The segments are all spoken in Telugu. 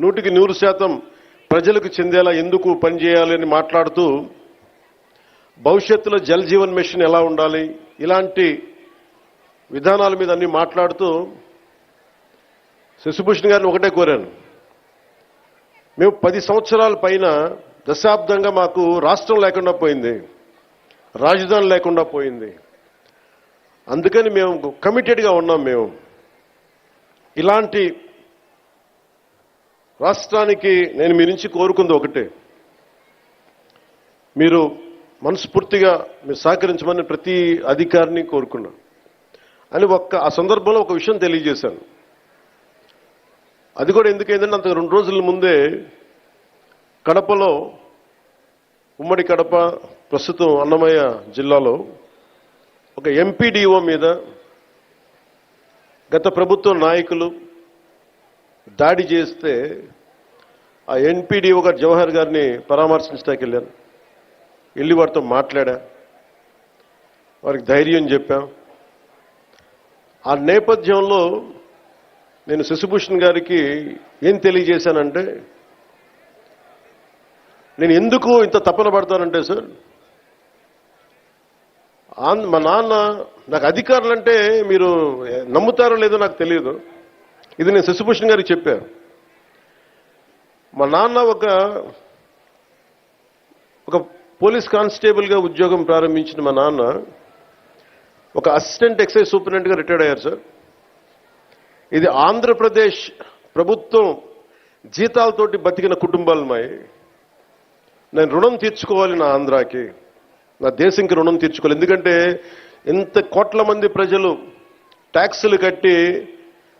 నూటికి నూరు శాతం ప్రజలకు చెందేలా ఎందుకు పనిచేయాలి అని మాట్లాడుతూ భవిష్యత్తులో జల్ జీవన్ మిషన్ ఎలా ఉండాలి ఇలాంటి విధానాల మీద అన్ని మాట్లాడుతూ శశిభూషణ్ గారిని ఒకటే కోరాను. మేము పది సంవత్సరాల పైన దశాబ్దంగా మాకు రాష్ట్రం లేకుండా పోయింది రాజధాని లేకుండా పోయింది. అందుకని మేము కమిటెడ్గా ఉన్నాం మేము. ఇలాంటి రాష్ట్రానికి నేను మీ నుంచి కోరుకుంది ఒకటే. మీరు మనస్ఫూర్తిగా మీరు సహకరించమని ప్రతి అధికారిని కోరుకున్నా అని ఒక్క ఆ సందర్భంలో ఒక విషయం తెలియజేశాను. అది కూడా ఎందుకైందంటే అంత రెండు రోజుల ముందే కడపలో ఉమ్మడి కడప ప్రస్తుతం అన్నమయ్య జిల్లాలో ఒక ఎంపీడీఓ మీద గత ప్రభుత్వ నాయకులు దాడి చేస్తే ఆ ఎన్పీడీ గారు జవహర్ గారిని పరామర్శించడానికి వెళ్ళాను వెళ్ళి వారితో మాట్లాడా. వారికి ధైర్యం చెప్పాం. ఆ నేపథ్యంలో నేను శశిభూషణ్ గారికి ఏం తెలియజేశానంటే నేను ఎందుకు ఇంత తపన పడతానంటే సార్ ఆన్- మా నాన్న నాకు అధికారులు అంటే మీరు నమ్ముతారో లేదో నాకు తెలియదు. ఇది నేను శశిభూషణ్ గారికి చెప్పాను మా నాన్న ఒక ఒక పోలీస్ కానిస్టేబుల్గా ఉద్యోగం ప్రారంభించిన మా నాన్న ఒక అసిస్టెంట్ ఎక్సైజ్ సూపరింటెండెంట్గా రిటైర్డ్ అయ్యారు సార్. ఇది ఆంధ్రప్రదేశ్ ప్రభుత్వం జీతాలతోటి బతికిన కుటుంబాలు మాయి నేను రుణం తీర్చుకోవాలి నా ఆంధ్రాకి. నా దేశంకి రుణం తీర్చుకోవాలి. ఎందుకంటే ఇంత కోట్ల మంది ప్రజలు ట్యాక్సులు కట్టి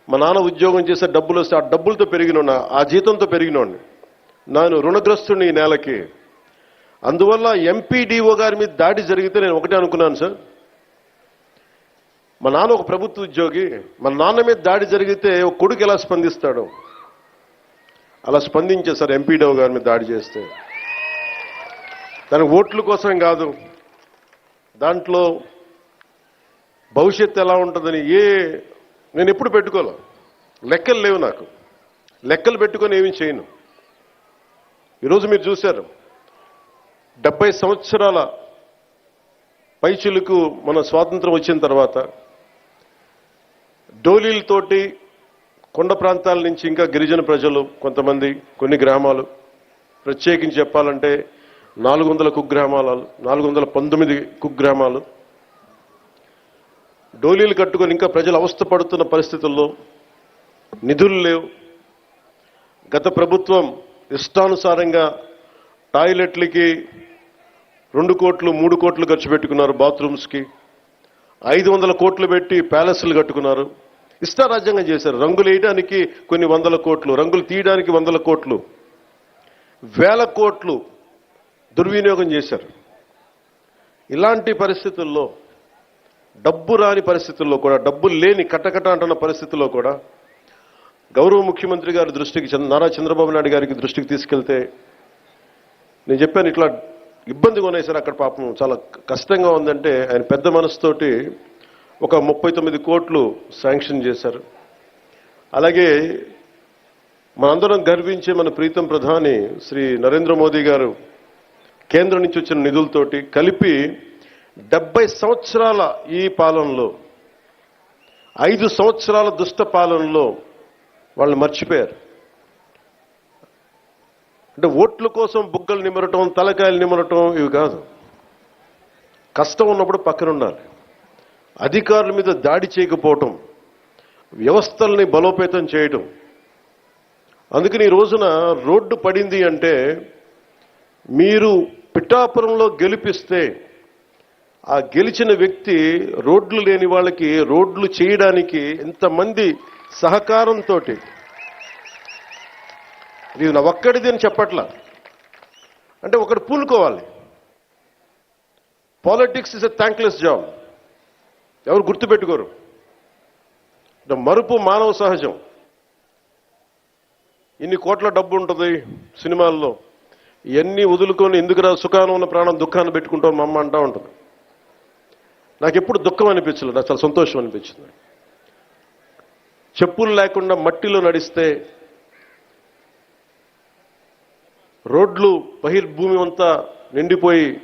మా నాన్న ఉద్యోగం చేసే డబ్బులు వస్తే ఆ డబ్బులతో పెరిగినోడిని ఆ జీతంతో పెరిగినోడిని. నేను రుణగ్రస్తుని ఈ నేలకి. అందువల్ల ఎంపీడీఓ గారి మీద దాడి జరిగితే నేను ఒకటే అనుకున్నాను సార్. మా నాన్న ఒక ప్రభుత్వ ఉద్యోగి. మా నాన్న మీద దాడి జరిగితే ఒక కొడుకు ఎలా స్పందిస్తాడు? అలా స్పందించే సార్ ఎంపీడీఓ గారి మీద దాడి చేస్తే. దానికి ఓట్ల కోసం కాదు. దాంట్లో భవిష్యత్తు ఎలా ఉంటుందని ఏ నేను ఎప్పుడు పెట్టుకోలే? లెక్కలు లేవు నాకు. లెక్కలు పెట్టుకొని ఏమీ చేయను. ఈరోజు మీరు చూశారు. డెబ్బై సంవత్సరాల పైచులకు మన స్వాతంత్రం వచ్చిన తర్వాత డోలీలతోటి కొండ ప్రాంతాల నుంచి ఇంకా గిరిజన ప్రజలు కొంతమంది కొన్ని గ్రామాలు. ప్రత్యేకించి చెప్పాలంటే నాలుగు వందల కుగ్రామాలు నాలుగు వందల పంతొమ్మిది కుగ్రామాలు. డోలీలు కట్టుకొని ఇంకా ప్రజలు అవస్థపడుతున్న పరిస్థితుల్లో నిధులు లేవు. గత ప్రభుత్వం ఇష్టానుసారంగా టాయిలెట్లకి రెండు కోట్లు మూడు కోట్లు ఖర్చు పెట్టుకున్నారు బాత్రూమ్స్కి. ఐదు వందల కోట్లు పెట్టి ప్యాలెస్లు కట్టుకున్నారు. ఇష్టారాజ్యంగా చేశారు. రంగులు వేయడానికి కొన్ని వందల కోట్లు రంగులు తీయడానికి వందల కోట్లు వేల కోట్లు దుర్వినియోగం చేశారు. ఇలాంటి పరిస్థితుల్లో డబ్బు రాని పరిస్థితుల్లో కూడా డబ్బు లేని కట్టకట అంటున్న పరిస్థితుల్లో కూడా గౌరవ ముఖ్యమంత్రి గారి దృష్టికి నారా చంద్రబాబు నాయుడు గారికి దృష్టికి తీసుకెళ్తే నేను చెప్పాను ఇట్లా ఇబ్బందిగా ఉన్నాయి సార్ అక్కడ పాపం చాలా కష్టంగా ఉందంటే ఆయన పెద్ద మనసుతోటి ఒక ముప్పై తొమ్మిది కోట్లు శాంక్షన్ చేశారు. అలాగే మనందరం గర్వించే మన ప్రీతం ప్రధాని శ్రీ నరేంద్ర మోదీ గారు కేంద్రం నుంచి వచ్చిన నిధులతోటి కలిపి డెబ్బై సంవత్సరాల ఈ పాలనలో ఐదు సంవత్సరాల దుష్ట పాలనలో వాళ్ళు మర్చిపోయారు. అంటే ఓట్ల కోసం బుగ్గలు నిమరటం తలకాయలు నిమరటం ఇవి కాదు. కష్టం ఉన్నప్పుడు పక్కన ఉండాలి అధికారుల మీద దాడి చేయకపోవటం వ్యవస్థల్ని బలోపేతం చేయటం. అందుకని ఈ రోజున రోడ్డు పడింది అంటే మీరు పిఠాపురంలో గెలిపిస్తే ఆ గెలిచిన వ్యక్తి రోడ్లు లేని వాళ్ళకి రోడ్లు చేయడానికి ఎంతమంది సహకారంతో ఇది నా ఒక్కడిది అని చెప్పట్లా. అంటే ఒకటి పూనుకోవాలి politics is a thankless job ఎవరు గుర్తుపెట్టుకోరు? మరుపు మానవ సహజం. ఇన్ని కోట్ల డబ్బు ఉంటుంది సినిమాల్లో. ఇవన్నీ వదులుకొని ఎందుకురా సుఖానం ఉన్న ప్రాణం దుఃఖాన్ని పెట్టుకుంటాం మా అమ్మ అంటా ఉంటుంది. నాకు ఎప్పుడు దుఃఖం అనిపించలేదు నాకు చాలా సంతోషం అనిపించింది. చెప్పులు లేకుండా మట్టిలో నడిస్తే రోడ్లు బహిర్భూమి అంతా నిండిపోయి